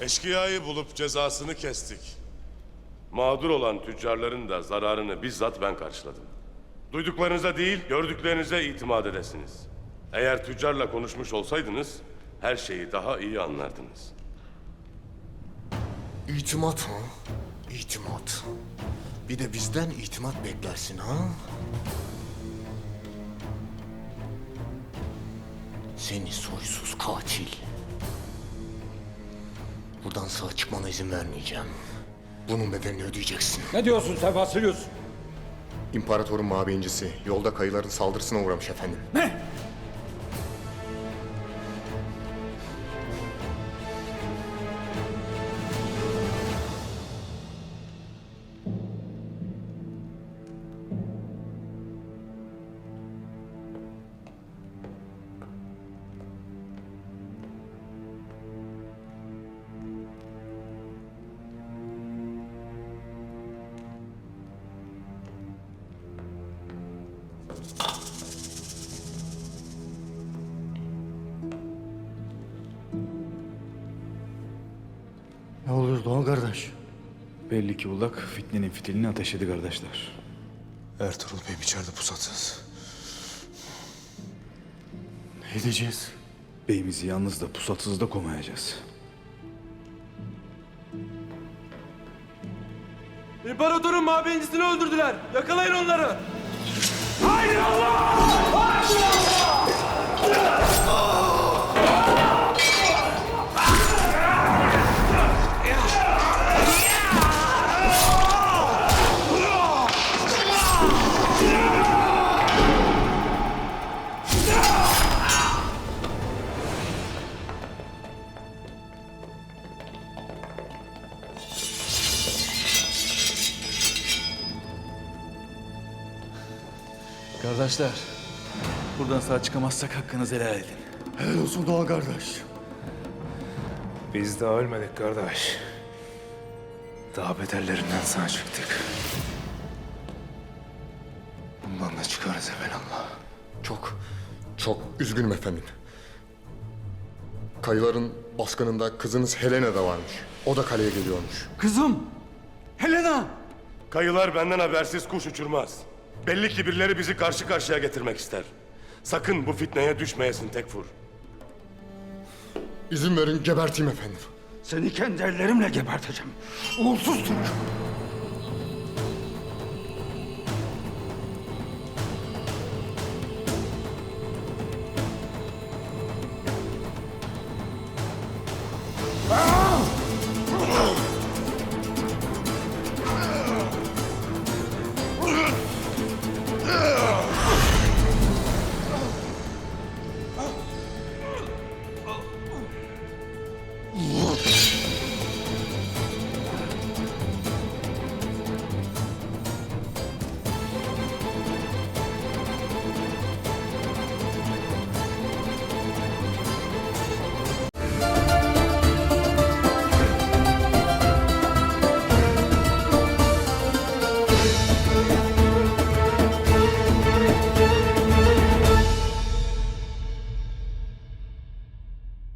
Eşkıyayı bulup cezasını kestik. Mağdur olan tüccarların da zararını bizzat ben karşıladım. Duyduklarınıza değil, gördüklerinize itimat edesiniz. Eğer tüccarla konuşmuş olsaydınız, her şeyi daha iyi anlardınız. İtimat ha? İtimat. Bir de bizden itimat beklersin ha? Seni soysuz katil. Buradan sağ çıkmana izin vermeyeceğim. Bunun bedelini ödeyeceksin. Ne diyorsun sen Vasilius? İmparatorun mabeyincisi yolda kayıların saldırısına uğramış efendim. Ne? Ne olur Doğan kardeş? Belli ki ulak fitnenin fitilini ateşledi kardeşler. Ertuğrul Bey'im içeride pusatsız. Ne edeceğiz? Beyimizi yalnız da pusatsız da komayacağız. İmparatorun mabeyincisini öldürdüler. Yakalayın onları. Kardeşler, buradan sağ çıkamazsak hakkınızı helal edin. Helal olsun Doğan kardeş. Biz daha ölmedik kardeş. Daha beterlerinden sağ çıktık. Bundan da çıkarız evelallah. Çok, çok üzgünüm efendim. Kayıların baskınında kızınız Helena da varmış. O da kaleye geliyormuş. Kızım! Helena! Kayılar benden habersiz kuş uçurmaz. Belli ki birileri bizi karşı karşıya getirmek ister. Sakın bu fitneye düşmeyesin Tekfur. İzin verin geberteyim efendim. Seni kendi ellerimle geberteceğim. Uğursuz Türk!